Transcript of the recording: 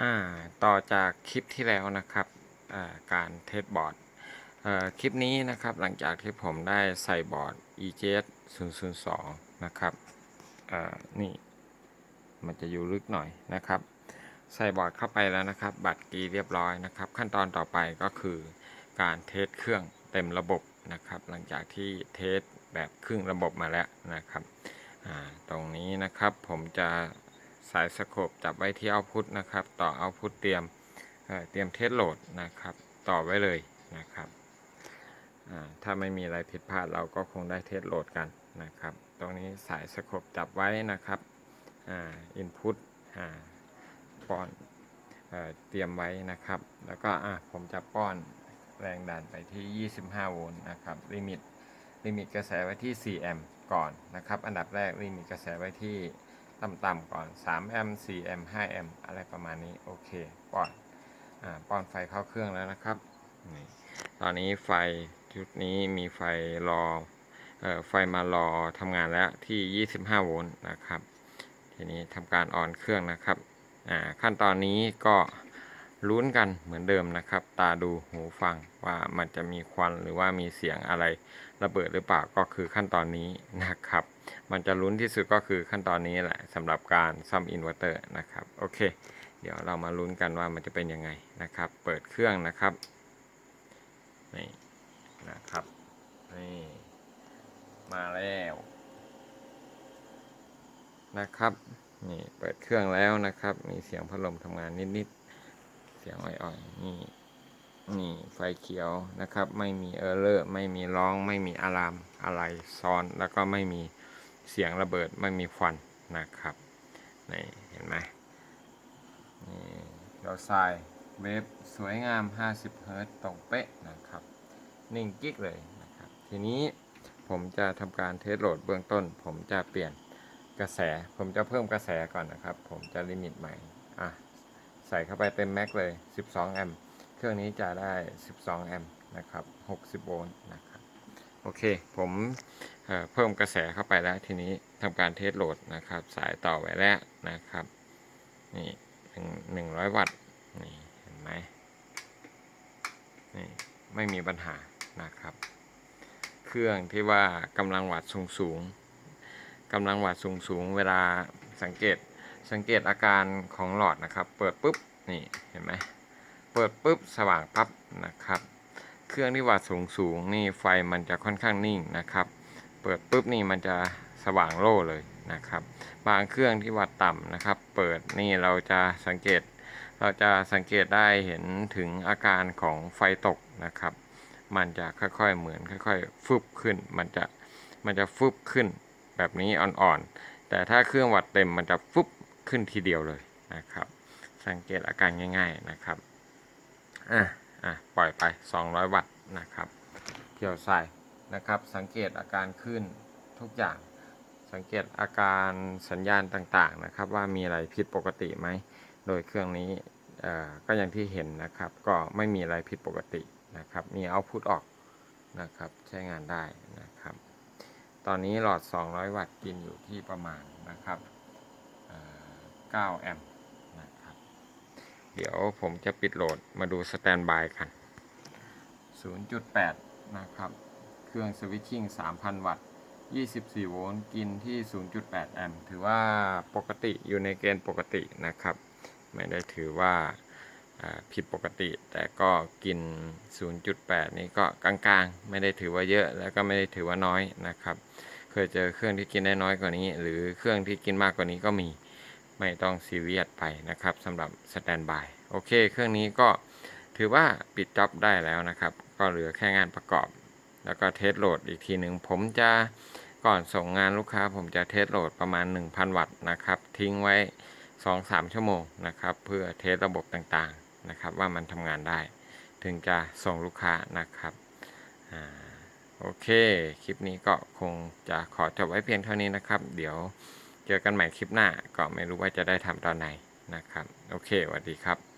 อ่าต่อจากคลิปที่แล้วนะครับการเทสบอร์ดคลิปนี้นะครับหลังจากที่ผมได้ใส่บอร์ด EJS 002 นะครับนี่มันจะอยู่ลึกหน่อยนะครับ ใส่บอร์ดเข้าไปแล้วนะครับ บัตรกีเรียบร้อยนะครับ ขั้นตอนต่อไปก็คือการเทสเครื่องเต็มระบบนะครับ หลังจากที่เทสแบบครึ่งระบบมาแล้วนะครับตรงนี้นะครับผมจะ สายสโคปจับไว้ที่เอาพุทนะครับ ต่อเอาพุทเตรียมเเตรียมเทสโหลดนะครับ ต่อไว้เลยนะครับถ้าไม่มีอะไรผิดพลาดเราก็คงได้เทสโหลดกันนะครับ ตรงนี้สายสโคปจับไว้นะครับอินพุตอ่าป้อนเอเตรียมไว้นะครับ แล้วก็อะผมจะป้อนแรงดันไปที่ 25 โวลต์นะครับลิมิตลิมิตกระแสไว้ที่ 4 แอมป์ก่อนนะครับ อันดับแรกลิมิตกระแสไว้ที่ ต่ำๆก่อน3แอมป์4แอมป์5แอมป์อะไรประมาณนี้โอเคป้อนอ่าป้อนไฟเข้าเครื่องแล้วนะครับนี่ตอนนี้ไฟชุดนี้มีไฟรอเอ่อไฟมารอทำงานแล้วที่ 25 โวลต์นะครับ ทีนี้ทำการออนเครื่องนะครับอ่าขั้นตอนนี้ก็ลุ้นกันเหมือนเดิมนะครับ ตาดูหูฟังว่ามันจะมีควันหรือว่ามีเสียงอะไรระเบิดหรือเปล่าก็คือขั้นตอนนี้นะครับ มันจะลุ้นที่สุดก็คือขั้นตอนนี้แหละสำหรับการซ่อมอินเวอร์เตอร์นะครับโอเค เดี๋ยวเรามาลุ้นกันว่ามันจะเป็นยังไงนะครับ เปิดเครื่องนะครับนี่นะครับนี่มาแล้วนะครับนี่เปิดเครื่องแล้วนะครับ มีเสียงพัดลมทำงานนิดๆเสียงอ่อยๆนี่นี่ไฟเขียวนะครับ ไม่มีเออร์เลอร์ไม่มีร้อง ไม่มีอะลามอะไรซ้อนแล้วก็ไม่มี เสียงระเบิดไม่มีควันนะครับนี่เห็นไหมนี่เขียวทรายเวฟสวยงาม 50เฮิรตซ์ตรงเป๊ะนะครับ นิ่งกิ๊กเลยนะครับ ทีนี้ผมจะทำการเทสโหลดเบื้องต้น ผมจะเปลี่ยนกระแส ผมจะเพิ่มกระแสก่อนนะครับ ผมจะลิมิตใหม่อะใส่เข้าไปเต็มแม็กเลย 12 แอมป์ เครื่องนี้จะได้ 12 แอมป์นะครับ 60 โวลต์นะครับ โอเค ผมเเพิ่มกระแสเข้าไปแล้วทีนี้ทำการเทสโหลดนะครับ สายต่อไว้แล้วนะครับ นี่หนึ่งร้อยวัตต์นี่เห็นไหมนี่ไม่มีปัญหานะครับ เครื่องที่ว่ากำลังวัตต์สูงสูงๆกำลังวัดสูงสูงๆเวลาสังเกตสังเกตอาการของหลอดนะครับ เปิดปุ๊บนี่เห็นไหมเปิดปุ๊บสว่างปั๊บนะครับ เครื่องที่วัดสูงสูงๆนี่ไฟมันจะค่อนข้างนิ่งนะครับ เปิดปุ๊บนี่มันจะสว่างโล่เลยนะครับ บางเครื่องที่วัดต่ำนะครับ เปิดนี่เราจะสังเกต เราจะสังเกตได้เห็นถึงอาการของไฟตกนะครับ มันจะค่อยๆเหมือนค่อยๆฟึบขึ้น มันจะมันจะฟึบขึ้นแบบนี้อ่อนๆ แต่ถ้าเครื่องวัดเต็มมันจะฟุบขึ้นทีเดียวเลยนะครับ สังเกตอาการง่าย ๆนะครับอะ อะปล่อยไป 200 วัตต์นะครับเกี่ยวใส่นะครับ สังเกตอาการขึ้นทุกอย่าง สังเกตอาการสัญญาณต่างๆนะครับ ว่ามีอะไรผิดปกติไหม โดยเครื่องนี้ก็อย่างที่เห็นนะครับ ก็ไม่มีอะไรผิดปกตินะครับ มีเอาพุทออกนะครับ ใช้งานได้นะครับ ตอนนี้หลอด 200 วัตต์กินอยู่ที่ประมาณนะครับ9แอมป์ เดี๋ยวผมจะปิดโหลดมาดูสแตนบายกัน 0.8 นะครับ เครื่องสวิตชิ่ง 3,000 วัตต์ 24 โวลต์ กินที่ 0.8 แอมป์ ถือว่าปกติอยู่ในเกณฑ์ปกตินะครับ ไม่ได้ถือว่าผิดปกติ แต่ก็กิน 0.8 นี้ก็กลางๆ ไม่ได้ถือว่าเยอะ แล้วก็ไม่ได้ถือว่าน้อยนะครับ เคยเจอเครื่องที่กินได้น้อยกว่านี้ หรือเครื่องที่กินมากกว่านี้ก็มี ไม่ต้องซีเรียสไปนะครับสำหรับสแตนบายโอเค เครื่องนี้ก็ถือว่าปิดจ็อบได้แล้วนะครับ ก็เหลือแค่งานประกอบ แล้วก็เทสโหลดอีกทีหนึ่งผมจะก่อนส่งงานลูกค้า ผมจะเทสโหลดประมาณ 1,000 วัตต์นะครับ ทิ้งไว้ 2-3 ชั่วโมงนะครับ เพื่อเทสระบบต่างๆนะครับ ว่ามันทำงานได้ ถึงจะส่งลูกค้านะครับอโอเค คลิปนี้ก็คงจะขอจบไว้เพียงเท่านี้นะครับ เดี๋ยว เจอกันใหม่คลิปหน้าก็ไม่รู้ว่าจะได้ทำตอนไหนนะครับ โอเคสวัสดีครับ